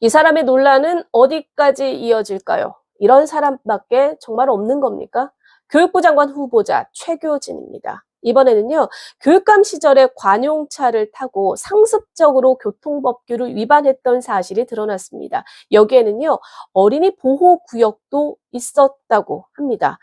이 사람의 논란은 어디까지 이어질까요? 이런 사람밖에 정말 없는 겁니까? 교육부 장관 후보자 최교진입니다. 이번에는요, 교육감 시절에 관용차를 타고 상습적으로 교통법규를 위반했던 사실이 드러났습니다. 여기에는요, 어린이 보호구역도 있었다고 합니다.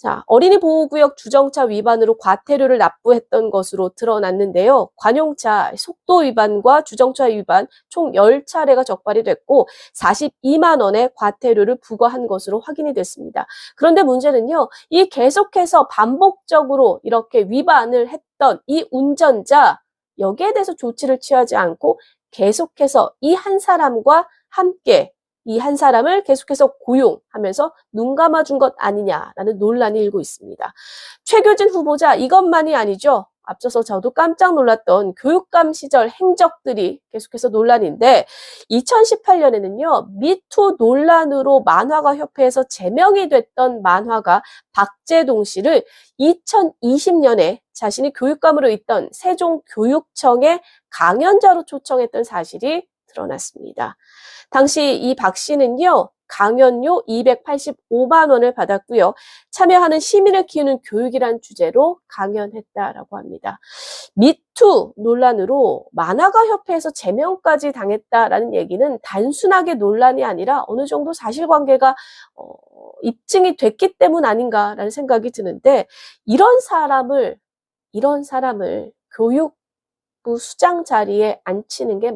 자, 어린이 보호구역 주정차 위반으로 과태료를 납부했던 것으로 드러났는데요. 관용차 속도 위반과 주정차 위반 총 10차례가 적발이 됐고 42만 원의 과태료를 부과한 것으로 확인이 됐습니다. 그런데 문제는요. 이 계속해서 반복적으로 이렇게 위반을 했던 이 운전자 여기에 대해서 조치를 취하지 않고 계속해서 이 한 사람과 함께 이 한 사람을 계속해서 고용하면서 눈 감아준 것 아니냐라는 논란이 일고 있습니다. 최교진 후보자 이것만이 아니죠. 앞서서 저도 깜짝 놀랐던 교육감 시절 행적들이 계속해서 논란인데 2018년에는요 미투 논란으로 만화가 협회에서 제명이 됐던 만화가 박재동 씨를 2020년에 자신이 교육감으로 있던 세종교육청의 강연자로 초청했던 사실이 드러났습니다. 당시 이 박 씨는요, 강연료 285만 원을 받았고요. 참여하는 시민을 키우는 교육이란 주제로 강연했다라고 합니다. 미투 논란으로 만화가 협회에서 제명까지 당했다라는 얘기는 단순하게 논란이 아니라 어느 정도 사실관계가 어, 입증이 됐기 때문 아닌가라는 생각이 드는데 이런 사람을 이런 사람을 교육부 수장 자리에 앉히는 게